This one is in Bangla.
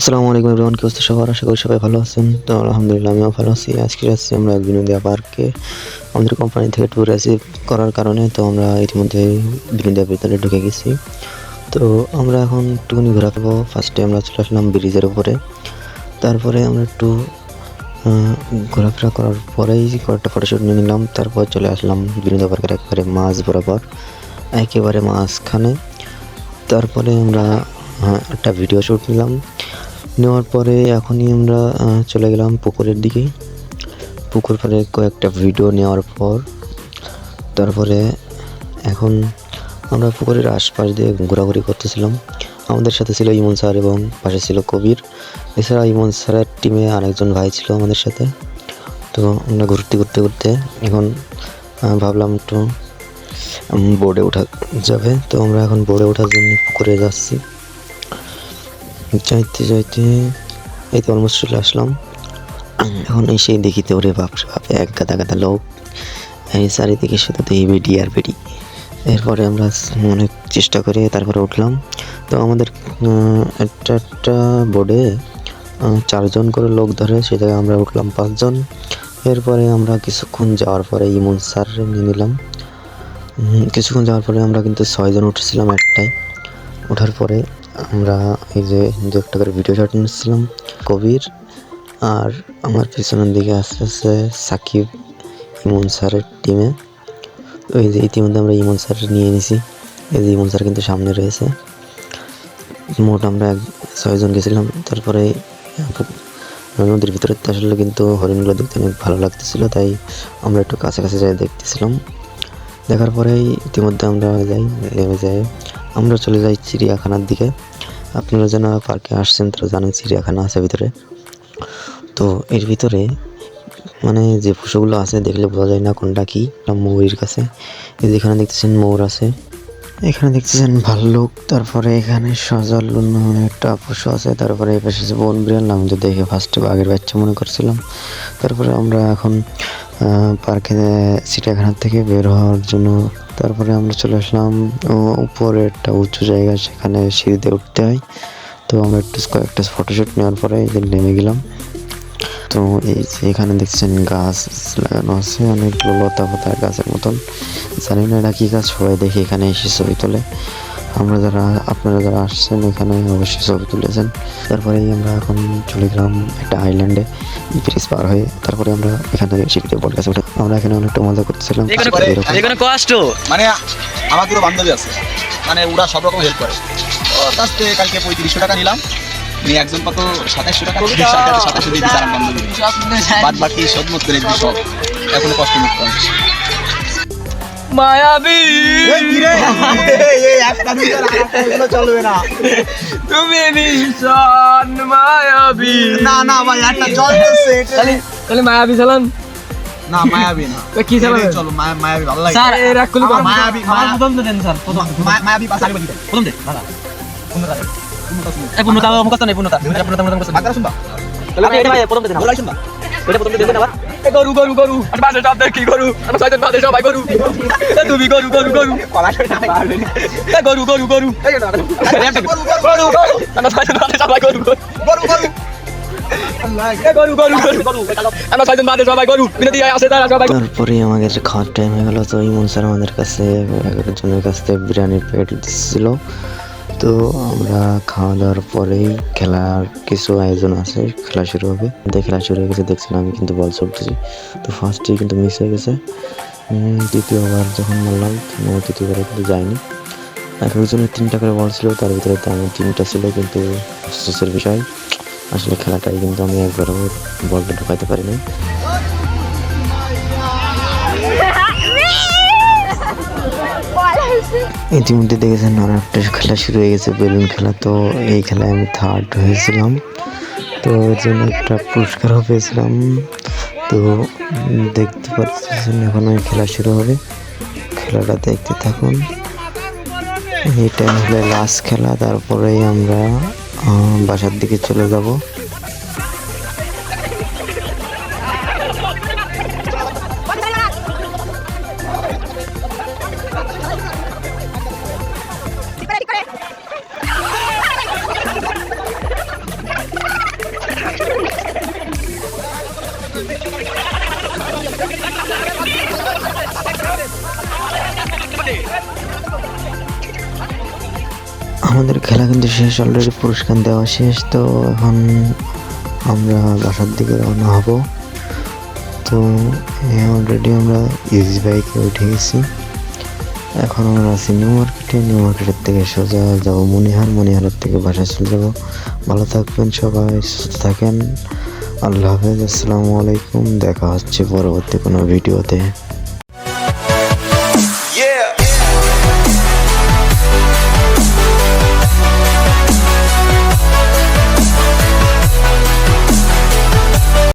আসসালামু আলাইকুম এভরিওয়ান কি অবস্থা সবার? আশা করি সবাই ভালো আছেন। তো আলহামদুলিল্লাহ আমিও ভালো আছি। আজকে যাচ্ছি আমরা বিনোদিয়া পার্কে। আমাদের কোম্পানি থেকে ট্যুর রিসিভ করার কারণে তো আমরা ইতিমধ্যে বিনোদিয়া ভিতরে ঢুকে গেছি। তো আমরা এখন একটুখানি ঘোরা পাবো ফার্স্টে আমরা চলে আসলাম ব্রিজের উপরে। তারপরে আমরা একটু ঘোরাফেরা করার পরেই কয়েকটা ফটোশ্যুট নিয়ে নিলাম। তারপর চলে আসলাম বিনোদিয়া পার্কের একবারে মাঝ বরাবর একেবারে মাঝখানে। তারপরে আমরা আহ, একটা ভিডিও শ্যুট নিলাম। নেওয়ার পরে এখনই আমরা চলে গেলাম পুকুরের দিকে। পুকুর পাড়ে কয়েকটা ভিডিও নেওয়ার পর, তারপরে এখন আমরা পুকুরের আশপাশ দিয়ে ঘোরাঘুরি করতেছিলাম। আমাদের সাথে ছিল ইমন স্যার এবং পাশে ছিল কবির। এছাড়া ইমন স্যারের টিমে আরেকজন ভাই ছিল আমাদের সাথে। তো আমরা ঘুরতে ঘুরতে ঘুরতে এখন ভাবলাম একটু বোর্ডে ওঠা যাবে। তো আমরা এখন বোর্ডে ওঠার জন্য পুকুরে যাচ্ছি। যাইতে যাইতে এই তো অলমোস্ট চলে আসলাম। এখন এসে দেখিতে ওরে বাপ বাপ এক গাদা গাদা লোক। এই চারিদিকে শুধু তো বেডি আর বেডি। এরপরে আমরা অনেক চেষ্টা করে তারপরে উঠলাম। তো আমাদের একটা একটা বোর্ডে চারজন করে লোক ধরে সে জায়গায় আমরা উঠলাম পাঁচজন। এরপরে আমরা কিছুক্ষণ যাওয়ার পরে ইমন স্যার নিয়ে নিলাম। কিছুক্ষণ যাওয়ার পরে আমরা কিন্তু ছয়জন উঠেছিলাম একটাই ওঠার পরে আমরা এই যে দু একটা করে ভিডিও শট নিচ্ছিলাম কবির আর আমার পিছনের দিকে আস্তে আস্তে সাকিব, ইমন স্যারের টিমে ওই যে ইতিমধ্যে আমরা ইমন স্যার নিয়ে নিছি এই যে ইমন স্যার কিন্তু সামনে রয়েছে। মোট আমরা এক ছয়জন গেছিলাম। তারপরে নদীর ভিতরে আসলে কিন্তু হরিণগুলো দেখতে অনেক ভালো লাগতেছিল, তাই আমরা একটু কাছে কাছে যাই দেখতেছিলাম। দেখার পরেই ইতিমধ্যে আমরা যাই, নেমে যাই। আমরা চলে যাই চিড়িয়াখানার দিকে। আপনারা যেন পার্কে আসছেন, তারা জানেন চিড়িয়াখানা আছে ভিতরে। তো এর ভিতরে মানে যে পশুগুলো আছে, দেখলে বোঝা যায় না কোনটা কি। ময়ূরের কাছে। এই যে এখানে দেখতেছেন ময়ূর আছে। এখানে দেখতেছেন ভাল্লুক, তারপরে এখানে সজাল নামে একটা পশু আছে, তারপরে এই পাশে বন বিড়াল নাম তো দেখে ফার্স্টে বাঘের বাচ্চা মনে করছিলাম। তারপরে আমরা এখন পার্কে চিড়িয়াখানার থেকে বের হওয়ার জন্য তারপরে আমরা চলে আসলাম উপরে একটা উঁচু জায়গা সেখানে সিঁড়িতে উঠতে হয়। তো আমরা একটু কয়েকটা ফটোশ্যুট নেওয়ার পরে যে নেমে গেলাম। তো এই এখানে দেখছেন গাছ লাগানো আছে, অনেকগুলো লতা পাতা গাছের মতন। জানি না এটা কী গাছ, সবাই দেখি এখানে এসে ছবি তোলে। আমরা যারা আপনারা যারা আসছেন এখানে অবশ্যই ছবি তুলেছেন। তারপরে আমরা এখন চলে গেলাম একটা আইল্যান্ডে ব্রিজ পার হয়ে। তারপরে আমরা এখানে সিঁড়িতে বল গাছে উঠে আমরা এখানে অনেকটা মজা করতেছিলাম। এখানে কষ্ট। মানে আমার দুটো বান্ধবী আছে। মানে ওরা সব রকম হেল্প করে। ও থেকে কালকে পঁয়ত্রিশশো টাকা নিলাম। নিয়ে একজন কত? সাতাশশো টাকা। সাতাশশো দিয়ে দিচ্ছে বাদ বাকি সব মত করে সব। এখন কষ্ট মুক্ত। মায়াবী। চলবে না। তুমি ভীষণ মায়াবী। না না ভাই একটা জল তাহলে তাহলে মায়াবী চালান। না মায়াবি না। তো কি চালাবে? চলো মায়া- মায়াবি ভালো লাগে। স্যার এর কুলি মায়াবী আমার মায়া- প্রথম দেন স্যার প্রথম। মায়াবি বা সারি বাজি প্রথম দে দাদা। এই পূর্ণতা মুখস্থ নেই পূর্ণতা পূর্ণতা মুখস্থ বাগদারা শুনবা। আপনি এটা ভাই প্রথম দে বলাই শুনবা। এটা প্রথম দে আবার। গরু গরু গরু। আর বাসে সব দেখি গরু। আর ছয়জন বাসে সবাই গরু। তুমি গরু গরু গরু। কলা না গরু গরু। গরু গরু গরু। গরু গরু। গরু। গরু সবাই তারপরে আমাদের খাওয়ার টাইম হয়ে গেল তো ইমন স্যার আমাদের কাছে একজনের কাছ থেকে বিরিয়ানির প্লেট দিচ্ছিল তো আমরা খাওয়া দাওয়ার পরেই খেলার কিছু আয়োজন আছে, খেলা শুরু হবে। খেলা শুরু হয়ে গেছে দেখছিলাম আমি কিন্তু বল ছুটতেছি। তো ফার্স্টেই কিন্তু মিস হয়ে গেছে। দ্বিতীয়বার যখন মারলাম তো তৃতীয়বারে কিন্তু যায়নি এক একজনের তিনটা করে বল ছিল, তার ভিতরে তো আমার তিনটা ছিল, কিন্তু বিষয়। আসলে খেলাটাই কিন্তু আমি একবারও বলটা ঢুকাইতে পারিনি। ইতিমধ্যে দেখেছেন একটা খেলা শুরু হয়ে গেছে, বেলুন খেলা। তো এই খেলায় আমি থার্ড হয়েছিলাম। তো এর জন্য একটা পুরস্কারও পেয়েছিলাম। তো দেখতে পাচ্ছেন, এখন ওই খেলা শুরু হবে। খেলাটা দেখতে থাকুন। এটা হলে লাস্ট খেলা, তারপরেই আমরা বাসার দিকে চলে যাব। আমাদের খেলা কিন্তু শেষ অলরেডি পুরস্কার দেওয়া শেষ, তো এখন আমরা বাসার দিকে রওনা হব। তো অলরেডি আমরা ইজি বাইকে উঠে গেছি। এখন আমরা আছি নিউ মার্কেটে নিউ মার্কেটের থেকে সোজা যাব মনিহার মনিহারের থেকে বাসায় চলে যাব। ভালো থাকবেন সবাই, সুস্থ থাকেন। আল্লাহ হাফেজ, আসসালামু আলাইকুম। দেখা হচ্ছে পরবর্তী কোনো ভিডিওতে।